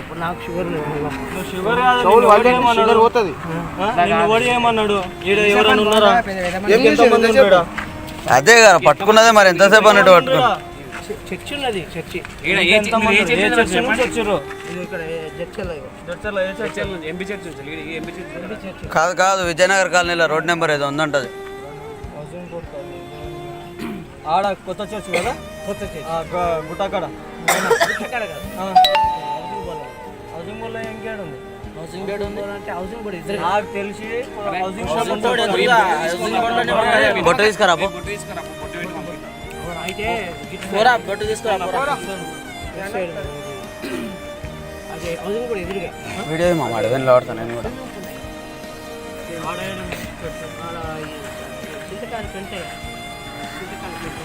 ఇప్పుడు నాకు sugar sugar? Sugar పోతుంది. ఏమన్నాడు? ఎవరైనా ఉన్నారా? అదే కదా పట్టుకున్నదే మరి ఎంతసేపు అన్నట్టు పట్టుకున్నా చర్చి ఉన్నది చర్చి. కాదు కాదు విజయనగర్ కాలనీలో రోడ్ నెంబర్ ఏదో ఉందంటది. ఆడ కొత్త చర్చ్ కదా? కొత్త చర్చి. గుట్టకాడ ఇక్కడ కాదు. బోర్డులో ఇంకేడు ఉంది? హౌసింగ్ బోర్డు ఉంది. అంటే హౌసింగ్ బోర్డు ఇద్దరు నాకు తెలిసి హౌసింగ్ షాప్ హౌసింగ్ బోర్డు ఉంటుంది. ఎదురుగా- బొట్టు తీసుకురా పో. అయితే పోరా, బొట్టు తీసుకురా, పోరా. అదే హౌసింగ్ బోర్డు ఎదురుగా. వీడియో మా అడవిని వాడతాను నేను కూడా. చింతకాయలు పెంటే చింతకాయలు పెంటే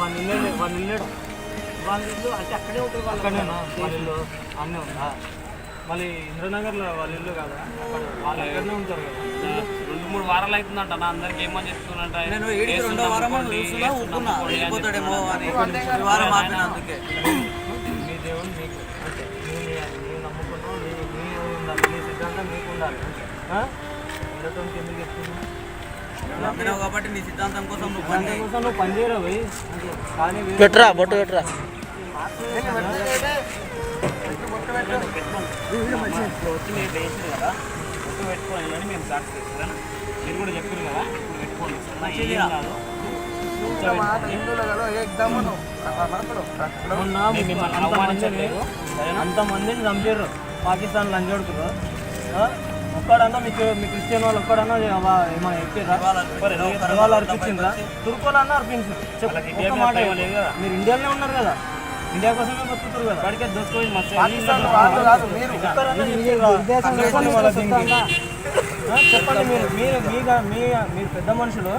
వాళ్ళ ఇల్లు వాళ్ళ ఇల్లు వాళ్ళ ఇల్లు అంటే అక్కడే ఉంటుంది వాళ్ళ వాళ్ళ ఇల్లు అన్నీ ఉందా మళ్ళీ ఇంద్రనగర్లో వాళ్ళ ఇల్లు కదా వాళ్ళు అక్కడనే ఉంటారు కదా రెండు మూడు వారాలు అవుతుందంట నా అందరికి ఏమని చెప్తున్నట్ట నేను ఈడికి రెండో వారం అని చూస్తున్నా. వెళ్ళిపోతాడేమో అని. ఈ వారం ఆపిన అందుకే. మీ దేవుడు మీకు అంటే నీవు నమ్ముకున్నావు నీ నీవు ఉండాలి నీ సిద్ధాంతం నీకు ఉండాలి ఆ? ఉండటం ఎందుకు చెప్తున్నావు నమ్మినావు కాబట్టి నీ సిద్ధాంతం కోసం నువ్వు పని దాని కోసం నువ్వు పని చేయరా పోయి కానీ వేరే- పెట్రా బొట్టు పెట్రా వచ్చి మీరు వేసింది కదా ఒట్టు పెట్టుకోవాలి అని మేము సాక్షి చేస్తారా మీరు కూడా చెప్పారు కదా ఇప్పుడు పెట్టుకోండి సరేనా? ఏం కాదు మొన్న మేము మిమ్మల్ని అంతమందిని చంపారు పాకిస్తాన్ లంచోడుకురు ఒక్కడన్నా మీకు మీ క్రిస్టియన్ వాళ్ళు ఒక్కడన్నా ఏమైనా ఎక్కిరా ఇవాళ అర్పించిందా తుర్కోలన్నా అర్పించు. చెప్పు మాట. మీరు ఇండియాలోనే ఉన్నారు కదా. ఇండియా కోసమే బతుకుతారు కదా. ఒక్కరన్నా చెప్పిర్రా? చెప్పండి వాళ్ళ దీనికి. ఆ, చెప్పండి మీరు. మీరు మీగా మీ మీరు పెద్ద మనుషులు.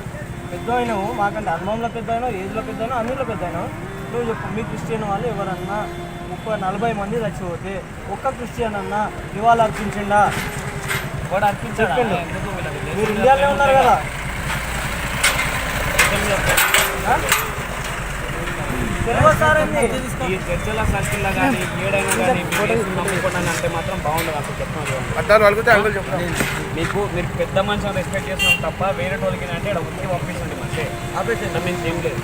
పెద్ద అయినావు. మాకంటే అనుభవంలో పెద్ద అయినావు ఏజ్లో పెద్ద అయినావు అన్నిలో పెద్ద అయినావు. నువ్వు చెప్పు మీ క్రిస్టియన్ వాళ్ళు ఎవరన్నా ముప్పై నలభై మంది చచ్చిపోతే ఒక్క క్రిస్టియన్ అన్నా ఇవాళ అర్పించిండా? వీళ్ళకి మీరు ఇండియాలో ఉన్నారు కదా. ఆ? తెలియదు సార్ ఏంది? ఈ చర్చల సర్కిల్ కానీ ఏడైనా కానీ నమ్ముకోండి అంటే మాత్రం బాగుండదు అసలు చెప్తున్నాను మీకు మీరు పెద్ద మనిషిని రెస్పెక్ట్ చేస్తున్నాం తప్ప వేరే వాళ్ళకి అంటే ఇక్కడ ఉత్తి పంపించండి మంచి ఆపేసి మేము ఏం లేదు.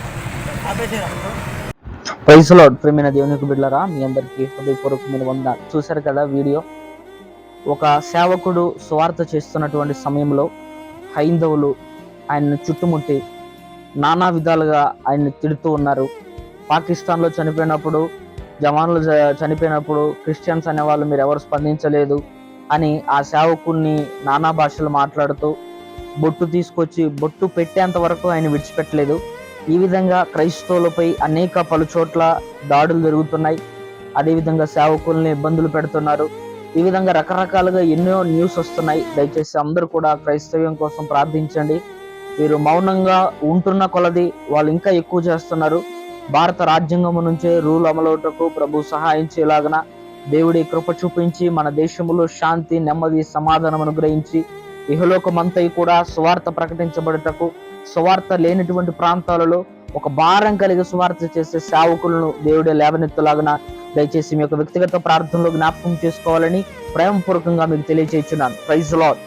ప్రైస్లో ప్రేమైన దేవునికి బిడ్డలరా మీ అందరికీ హృదయపూర్వకమైన వంద చూశారు కదా వీడియో? ఒక సేవకుడు స్వార్థ చేస్తున్నటువంటి సమయంలో హైందవులు ఆయన్ని చుట్టుముట్టి నానా విధాలుగా ఆయన్ని తిడుతూ ఉన్నారు. పాకిస్తాన్లో చనిపోయినప్పుడు జవాన్లు చ- చనిపోయినప్పుడు క్రిస్టియన్స్ అనేవాళ్ళు మీరు ఎవరు స్పందించలేదు అని ఆ సేవకుడిని నానా భాషలు మాట్లాడుతూ బొట్టు తీసుకొచ్చి బొట్టు పెట్టేంత వరకు ఆయన విడిచిపెట్టలేదు. ఈ విధంగా క్రైస్తవులపై అనేక పలు చోట్ల దాడులు జరుగుతున్నాయి. అదేవిధంగా సేవకుల్ని ఇబ్బందులు పెడుతున్నారు. ఈ విధంగా రకరకాలుగా ఎన్నో న్యూస్ వస్తున్నాయి. దయచేసి అందరూ కూడా క్రైస్తవ్యం కోసం ప్రార్థించండి. వీరు మౌనంగా ఉంటున్న కొలది వాళ్ళు ఇంకా ఎక్కువ చేస్తున్నారు. భారత రాజ్యాంగం నుంచే రూల్ అమలవుటకు ప్రభు సహాయించేలాగన దేవుడి కృప చూపించి మన దేశంలో శాంతి నెమ్మది సమాధానం అనుగ్రహించి ఇహలోకమంతయి కూడా సువార్త ప్రకటించబడుటకు సువార్త లేనటువంటి ప్రాంతాలలో ఒక భారం కలిగి సువార్త చేసే సేవకులను దేవుడే లేవనెత్తులాగన దయచేసి మీ యొక్క వ్యక్తిగత ప్రార్థనలో జ్ఞాపకం చేసుకోవాలని ప్రేమపూర్వకంగా మీకు తెలియజేస్తున్నాను ప్రైజ్ లాడ్